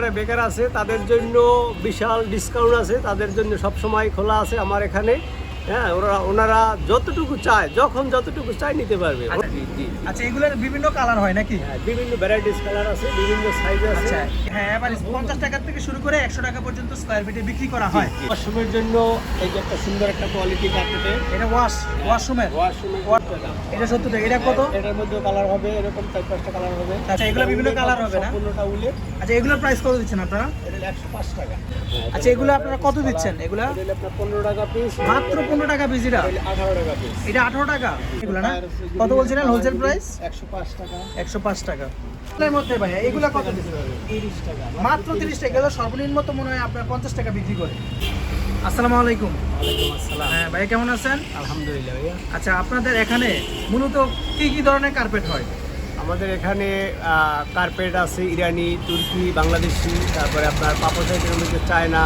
যারা বেকার আছে, তাদের জন্য বিশাল ডিসকাউন্ট আছে, তাদের জন্য সব সময় খোলা আছে আমার এখানে। হ্যাঁ ওরা ওনারা যতটুকু চায় যখন যতটুকু চায় নিতে পারবে। আচ্ছা। আচ্ছা এগুলোর বিভিন্ন কালার হয় নাকি? হ্যাঁ, বিভিন্ন ভ্যারাইটিস কালার আছে বিভিন্ন সাইজ আছে। আচ্ছা হ্যাঁ এবার পঞ্চাশ টাকা থেকে শুরু করে একশো টাকা পর্যন্ত স্কোয়ার ফিটে বিক্রি করা হয়। ওয়াশরুমের জন্য এই যে একটা সুন্দর একটা কোয়ালিটি কার্পেটে এটা ওয়াশ ওয়াশরুমের ওয়াশরুমের এটা সত্তর টাকা এটা কত? এটার মধ্যে কালার হবে এরকম চার পাঁচটা কালার হবে। আচ্ছা, এগুলো বিভিন্ন colour হবে না? উলে আচ্ছা এগুলোর প্রাইস কত দিচ্ছেন আপনারা? একশো পাঁচ টাকা। আচ্ছা এগুলো আপনারা কত দিচ্ছেন? এগুলা? আপনার পনেরো টাকা পিস মাত্র পনেরো টাকা পিজিটা আঠারো টাকা পিস এটা আঠারো টাকা? এগুলো না? কত বলছিলেন হোলসেল প্রাইস একশো পাঁচ টাকা। একশো পাঁচ টাকা। মধ্যে ভাইয়া এগুলো কত দিচ্ছেন? তিরিশ টাকা। মাত্র তিরিশ টাকা। এগুলো সর্বনিম্ন তো মনে হয় আপনার পঞ্চাশ টাকা বিক্রি করে। আসসালামু আলাইকুম। হ্যাঁ ভাই কেমন আছেন? আলহামদুলিল্লাহ ভাইয়া। আচ্ছা আপনাদের এখানে মূলত কি কি ধরনের কার্পেট হয়? আমাদের এখানে কার্পেট আছে ইরানি তুর্কি বাংলাদেশি তারপরে আপনার পাপো সাইডের মধ্যে চায়না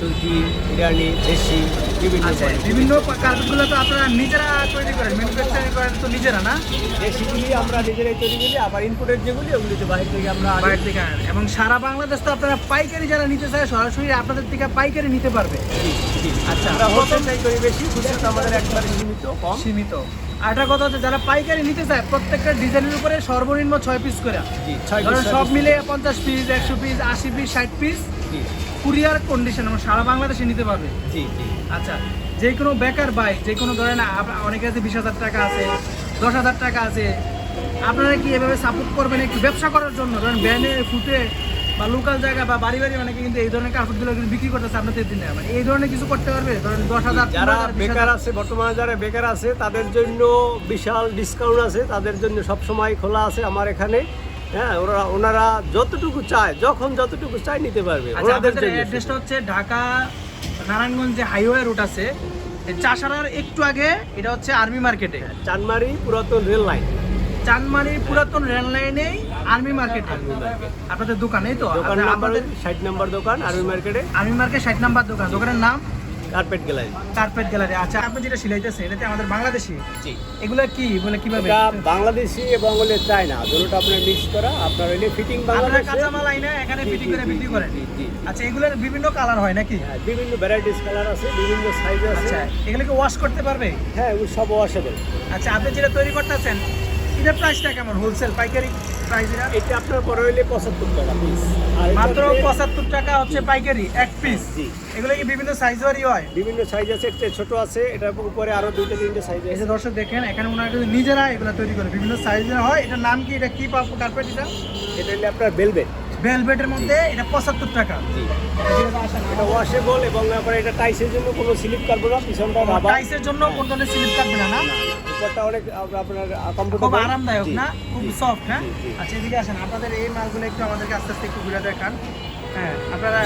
তুর্কি ইরানি দেশি বিভিন্ন আচ্ছা বিভিন্ন কার্পেটগুলো তো আপনারা নিজেরা তৈরি করেন ম্যানুফ্যাকচারিং করেন তো নিজেরা না? দেশিগুলি আমরা নিজেরাই তৈরি করি আবার ইনপুটের যেগুলি ওগুলি তো বাইরে থেকে আমরা। বাইরে থেকে এবং সারা বাংলাদেশ তো আপনারা পাইকারি যারা নিতে চায় সরাসরি আপনাদের থেকে পাইকারি নিতে পারবে। আচ্ছা আমরা হোলসেল করি বেশি খুচরা তো আমাদের একবারে সীমিত কম। সীমিত। একটা কথা হচ্ছে যারা পাইকারি নিতে চায় প্রত্যেকটা ডিজাইনের উপরে সর্বনিম্ন ছয় পিস করে। ধরেন সব মিলে পঞ্চাশ পিস একশো পিস আশি পিস ষাট পিস। কুরিয়ার কন্ডিশন এবং সারা বাংলাদেশে নিতে পারবে। জি জি। আচ্ছা যে কোনো বেকার বাইক যে কোনো ধরেন অনেকের কাছে বিশ হাজার টাকা আছে দশ হাজার টাকা আছে আপনারা কি এভাবে সাপোর্ট করবেন একটু ব্যবসা করার জন্য? ধরেন ব্যানে ফুটে বা লোকাল জায়গা বা বাড়ি বাড়ি অনেকে কিন্তু এই ধরনের কাপড়গুলো কিন্তু বিক্রি করতেছে আপনাদের দিনে। মানে এই ধরনের কিছু করতে পারবে? ধরেন দশ হাজার যারা বেকার আছে বর্তমানে যারা বেকার আছে তাদের জন্য বিশাল ডিসকাউন্ট আছে তাদের জন্য সব সময় খোলা আছে আমার এখানে। হ্যাঁ ওরা ওনারা যতটুকু চায় যখন যতটুকু চায় নিতে পারবে আচ্ছা ওনাদের জন্য। অ্যাড্রেসটা হচ্ছে ঢাকা নারায়ণগঞ্জ যে হাইওয়ে রুট আছে চাষারার একটু আগে এটা হচ্ছে আর্মি মার্কেটে। চানমারি পুরাতন রেল লাইন চানমারির পুরাতন রেল লাইনে আর্মি মার্কেটে। আপনাদের দোকানেই তো। দোকান আপনাদের ষাট নম্বর দোকান আর্মি মার্কেটে। আর্মি মার্কেট ষাট নাম্বার দোকান। দোকানের নাম? Carpet gallery. Carpet gallery. আচ্ছা আপনি যেটা সিলাইতেছেন এটাতে আমাদের বাংলাদেশি? জি। এগুলো কি? বলে কীভাবে? এটা বাংলাদেশি এবং হলে চায়না। দুটোটা আপনার মিক্স করা। আপনার হলে ফিটিং বাংলাদেশ কাঁচামাল আইনা এখানে ফিটিং করে বিক্রি করেন। আচ্ছা এগুলোর বিভিন্ন কালার হয় নাকি? হ্যাঁ, বিভিন্ন ভ্যারাইটিস কালার আছে বিভিন্ন সাইজ আছে। আচ্ছা এগুলোকে ওয়াশ করতে পারবে? হ্যাঁ সব ওয়াশেবল আচ্ছা আপনি যেটা তৈরি করতেছেন এটার প্রাইসটা কেমন? হোলসেল পাইকারি প্রাইস এটা এটা আপনার বড় হইলে পঁচাত্তর টাকা পিস আর মাত্র পঁচাত্তর টাকা হচ্ছে পাইকারি এক পিস জি। এগুলো কি বিভিন্ন সাইজ ওয়ারি হয়? বিভিন্ন সাইজ আছে একটা ছোট আছে এটার উপরে আরও দুইটা তিনটে সাইজ আছে। দর্শক দেখেন এখানে ওনারা কিন্তু নিজেরা এগুলো তৈরি করে। বিভিন্ন সাইজের হয়। এটার নাম কি? এটা কি পাবো কার্পেট এটা? এটা হলে আপনার বেলভেট ভেলভেটের মধ্যে এটা পঁচাত্তর টাকা। এটা ওয়াশেবল এবং আপনার এটা টাইসের জন্য কোনো স্লিপ কাটবো না পিছনটা রাবার টাইসের জন্য কোন ধরনের স্লিপ কাটবে না না? উপরটা অনেক আপ- আপনার খুব আরামদায়ক না? খুব সফট হ্যাঁ। আচ্ছা এদিকে আসেন। আপনাদের এই মালগুলো একটু আমাদেরকে আস্তে আস্তে একটু ঘুরে দেখান। হ্যাঁ আপনারা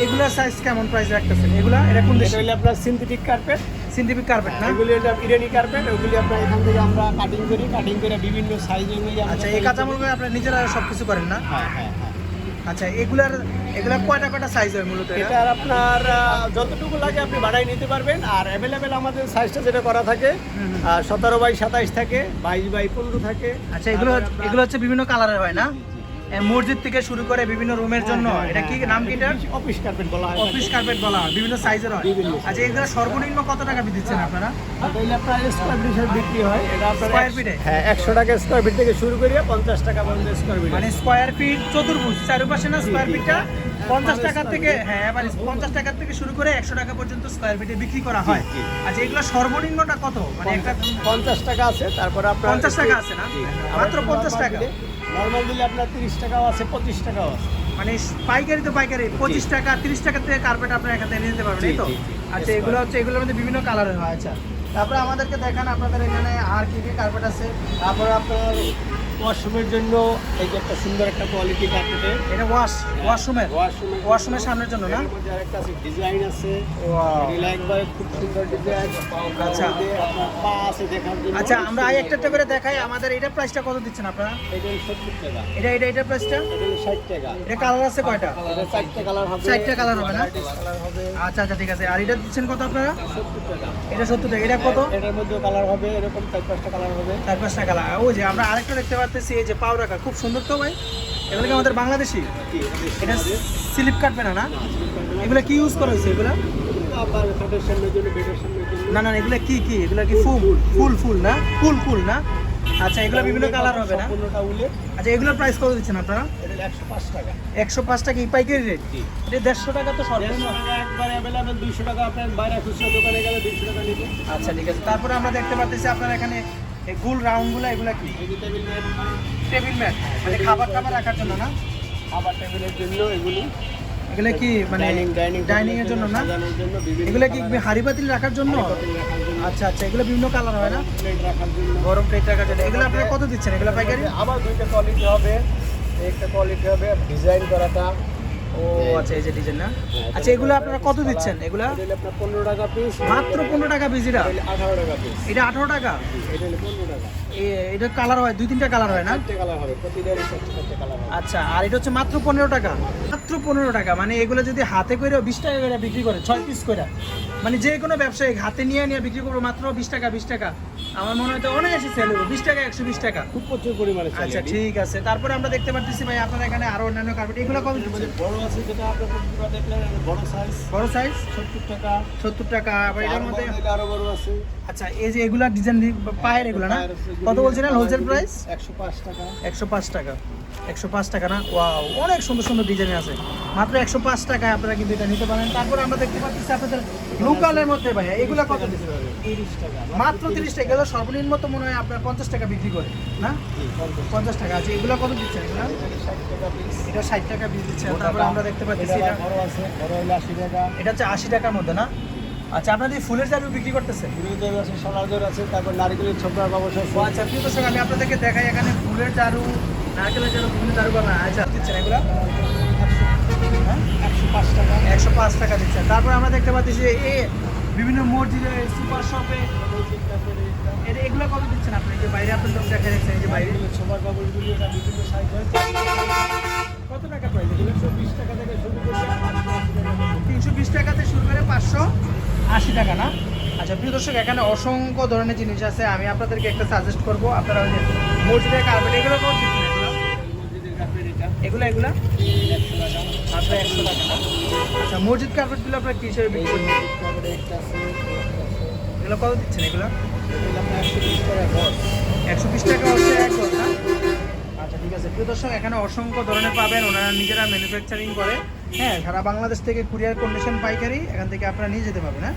এগুলার সাইজ কেমন প্রাইস রাখতেছেন? এগুলা এটা কোন এটা দেশে? হলে আপনার সিনথেটিক কার্পেট সিন্থেটিক কার্পেট না? এগুলি হলো ইরানি কার্পেট ওগুলি আপনার এখান থেকে আমরা কাটিং করি কাটিং করে বিভিন্ন সাইজ অনুযায়ী আচ্ছা এই। কাঁচামালগুলো আপনারা নিজেরা সব কিছু করেন না? হ্যাঁ হ্যাঁ হ্যাঁ। আচ্ছা এগুলার এগুলার কয়টা কয়টা সাইজ হয় মূলত এটা? আপনার যতটুকু লাগে আপনি বাড়াই নিতে পারবেন আর অ্যাভেলেবেল আমাদের সাইজটা যেটা করা থাকে। সতেরো বাই সাতাইশ থাকে বাইশ বাই পনেরো থাকে আচ্ছা এগুলো এগুলো হচ্ছে বিভিন্ন কালারের হয় না মসজিদ থেকে শুরু করে বিভিন্ন রুমের জন্য। হ্যাঁ, এটা কি হ্যাঁ, নাম কি এটা অফিস কার্পেট বলা হয় অফিস কার্পেট বলা হয় বিভিন্ন সাইজের হয়। আচ্ছা এগুলো সর্বনিম্ন কত টাকা দিচ্ছেন আপনারা? এটা ফিট হিসেবে বিক্রি হয়। এটা আপনার Square একশো- হ্যাঁ একশো টাকা স্কোয়ার ফিট থেকে শুরু করিয়ে পঞ্চাশ টাকা পর্যন্ত স্কোয়ার ফিট মানে স্কোয়ার ফিট চতুর্ভুজ চারপাশে না স্কোয়ার ফিটটা হ্যাঁ, পঞ্চাশ টাকা থেকে হ্যাঁ পঞ্চাশ টাকা থেকে শুরু করে একশো টাকা পর্যন্ত স্কোয়ার ফিটে বিক্রি করা হয়। আচ্ছা এগুলো সর্বনিম্নটা কত? মানে একটা পঞ্চাশ টাকা আছে তারপর আপনার 50 টাকা আছে না? মাত্র 50 টাকা। নর্মাল দিলে আপনার তিরিশ টাকাও আছে পঁচিশ টাকাও আছে। মানে পাইকারি তো পাইকারি পঁচিশ টাকা তিরিশ টাকা থেকে কার্পেট আপনার এখান থেকে নিয়ে নিতে পারবেন এই তো। আচ্ছা এগুলো হচ্ছে এগুলোর মধ্যে বিভিন্ন কালারের হয় আচ্ছা। তারপরে আমাদেরকে দেখান আপনাদের এখানে আর কি কি কার্পেট আছে। তারপরে আপনার ওয়াশরুমের জন্য এই যে একটা সুন্দর একটা কোয়ালিটি কার্পেটে এটা ওয়াশ ওয়াশরুমের ওয়াশরুমের ওয়াশরুমের সামনের জন্য না? মধ্যে আরেকটা আছে ডিজাইন আছে. এগুলো খুব সুন্দর ডিজাইন আচ্ছা। পা আছে দেখার জন্য। আচ্ছা আমরা আই একটা একটা করে দেখাই। আমাদের এটা প্রাইসটা কত দিচ্ছেন আপনারা? এটা সত্তর টাকা। এটা এটা এটা প্রাইসটা এটা ষাট টাকা। এটা কালার আছে কয়টা? এটা চারটে কালার হবে। চারটে colour হবে না? কালার হবে। আচ্ছা আচ্ছা ঠিক আছে। আর এটা দিচ্ছেন কত আপনারা? সত্তর টাকা। এটা সত্তর টাকা। এটা কত? এটার মধ্যে কালার হবে এরকম চার পাঁচটা কালার হবে। চার পাঁচটা কালার ওই যে আমরা আরেকটা দেখতে পাচ্ছি। এই যে পাউডার খুব সুন্দর তো ভাই? এগুলো কি আমাদের বাংলাদেশি? এটা। স্লিপ কাটবে না না? এগুলো কি ইউজ করা হয়েছে এগুলো? না না এগুলো কি কি? এগুলো কি ফুল ফুল ফুল। না? ফুল ফুল না? আচ্ছা এগুলো বিভিন্ন কালার হবে না? আচ্ছা এগুলোর প্রাইস কত দিচ্ছেন আপনারা? একশো পাঁচ টাকা। একশো পাঁচ টাকা এই পাইকারি রেট এটা দেড়শো টাকা তো সর্বনিম্ন। দুইশো টাকা আপনার বাইরে খুচরা দোকানে গেলে দুইশো টাকা আচ্ছা ঠিক আছে। তারপরে আমরা দেখতে পাচ্ছি আপনার এখানে এই গোল রাউন্ডগুলো এগুলো কি? টেবিল ম্যাট মানে খাবার টাবার রাখার জন্য না? খাবার টেবিলের জন্য এগুলি। এগুলো কি মানে ডাইনিং এর জন্য না? এগুলো কি হাড়ি পাতিল রাখার জন্য? আচ্ছা আচ্ছা এগুলো বিভিন্ন কালার হয় না? গরম প্লেট রাখার জন্য। এগুলো আপনারা কত দিচ্ছেন? এগুলো পাইকারি? আবার দুইটা কোয়ালিটি হবে। একটা কোয়ালিটি হবে ডিজাইন করাটা। ও আচ্ছা এই যে ডিজাইন না? আচ্ছা এগুলো আপনারা কত দিচ্ছেন? এগুলো? পনেরো টাকা পিস মাত্র পনেরো টাকা পিস এটা? আঠারো টাকা পিস এটা আঠারো টাকা? এটা পনেরো টাকা। এ- এটা কালার হয় দুই তিনটা কালার হয় না? আচ্ছা আর এটা হচ্ছে মাত্র পনেরো টাকা। মাত্র পনেরো টাকা মানে এগুলো যদি হাতে করে বিশ টাকা করে বিক্রি করে ছয় পিস করে মানে যে কোনো ব্যবসায়ী হাতে নিয়ে নিয়ে বিক্রি করব মাত্র বিশ টাকা বিশ টাকা। আমার মনে হয় তো অনেক বেশি সেল হবে বিশ টাকা একশো বিশ টাকা। খুব প্রচুর পরিমাণে আচ্ছা ঠিক আছে। তারপরে আমরা দেখতে পাচ্ছি ভাই আপনার এখানে আরও অন্যান্য কার্পেট এগুলো দিচ্ছেন? বড় আছে যেটা আপনার প্রতিটা দেখলেন বড় সাইজ বড় সাইজ সত্তর টাকা। সত্তর টাকা আবার এটার মধ্যে আরও বড় আছে। আচ্ছা এই যে এগুলা ডিজাইন পায়ের এগুলো না? কত বলছিলেন হোলসেল প্রাইস একশো পাঁচ টাকা। একশো পাঁচ টাকা। একশো পাঁচ টাকা না? ওয়াও অনেক সুন্দর সুন্দর ডিজাইন আছে। মাত্র একশো পাঁচ টাকায় আপনারা কিন্তু এটা নিতে পারেন। তারপরে আমরা দেখতে পাচ্ছি আপনাদের লোকালের মধ্যে ভাই এগুলো কত টাকা। মাত্র তিরিশ টাকা। এগুলো সর্বনিম্ন তো মনে হয় আপনার পঞ্চাশ টাকা বিক্রি করে না? জি, পঞ্চাশ। পঞ্চাশ টাকা। আছে এগুলো কত দিচ্ছেন এগুলো? এটা ষাট টাকা পিস এটা ষাট টাকা বিল দিচ্ছে। তারপরে আমরা দেখতে পাচ্ছি এটা বড় আছে বড় হলে টাকা। এটা হচ্ছে আশি টাকার মধ্যে না? আচ্ছা আপনাদের ফুলের চালু বিক্রি করতেছেন? বিরোধী আছে সোনার আছে তারপর নারিকেলের ছোকরা ব্যবসা ও আচ্ছা প্রিয় দর্শক আমি আপনাদেরকে দেখাই এখানে ফুলের চারু নারকেলের চারু বিভিন্ন চারু বানা। আচ্ছা দিচ্ছেন এগুলো? হ্যাঁ একশো পাঁচ টাকা। একশো দিচ্ছেন। তারপর আমরা দেখতে পাচ্ছি যে এ বিভিন্ন মসজিদে সুপার শপে। এটা এগুলো কত দিচ্ছেন আপনি? যে বাইরে আপনার লোক দেখা যাচ্ছে যে বাইরে। ছোবার কাপড়গুলি বিভিন্ন সাইজ হয় কত টাকা প্রাইস একশো বিশ টাকা থেকে শুরু করে তিনশো বিশ টাকাতে শুরু করে পাঁচশো আশি টাকা না? আচ্ছা প্রিয় দর্শক, এখানে অসংখ্য ধরনের জিনিস আছে। আমি আপনাদেরকে একটা সাজেস্ট করব। আপনারা ওই যে মসজিদের কার্পেট এগুলো কত এগুলো? এগুলো এগুলো? একশো টাকা টাকা না? আচ্ছা মসজিদ কার্পেটগুলো আপনার কী হিসেবে বিক্রি করছেন? এগুলো কত দিচ্ছেন এগুলো? আপনার একশো বিশ টাকা একশো বিশ টাকা হচ্ছে এক না? আচ্ছা ঠিক আছে। প্রিয় দর্শক, এখানে অসংখ্য ধরনের পাবেন। ওনারা নিজেরা ম্যানুফ্যাকচারিং করে। হ্যাঁ সারা বাংলাদেশ থেকে কুরিয়ার কন্ডিশন পাইকারি। এখান থেকে আপনারা নিয়ে যেতে পারবেন হ্যাঁ?